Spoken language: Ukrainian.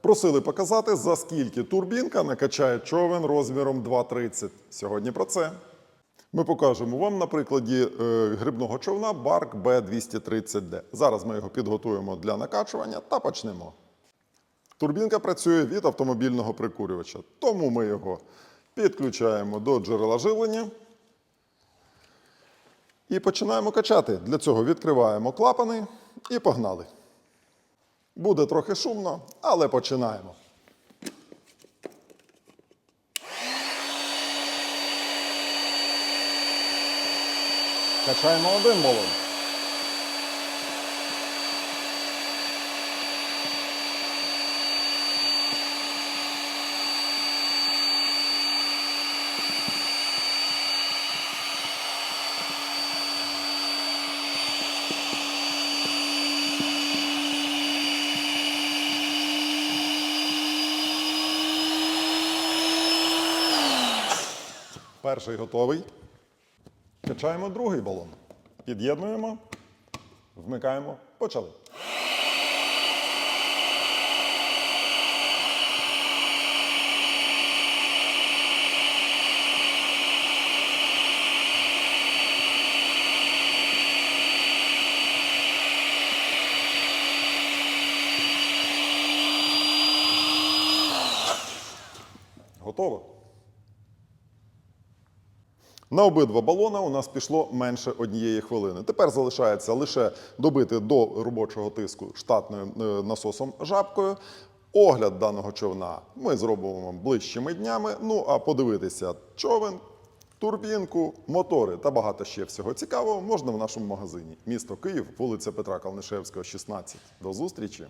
Просили показати, за скільки турбінка накачає човен розміром 2,30. Сьогодні про це. Ми покажемо вам на прикладі е, грибного човна Bark B230D. Зараз ми його підготуємо для накачування та почнемо. Турбінка працює від автомобільного прикурювача, тому ми його підключаємо до джерела живлення і починаємо качати. Для цього відкриваємо клапани і погнали. Буде трохи шумно, але починаємо. Качаємо один балон. Перший готовий. Качаємо другий балон. Під'єднуємо, вмикаємо, почали. Готово. На обидва балона у нас пішло менше однієї хвилини. Тепер залишається лише добити до робочого тиску штатним е, насосом жабкою. Огляд даного човна ми зробимо ближчими днями. Ну а подивитися човен, турбінку, мотори та багато ще всього цікавого можна в нашому магазині. Місто Київ, вулиця Петра Калнишевського, 16. До зустрічі!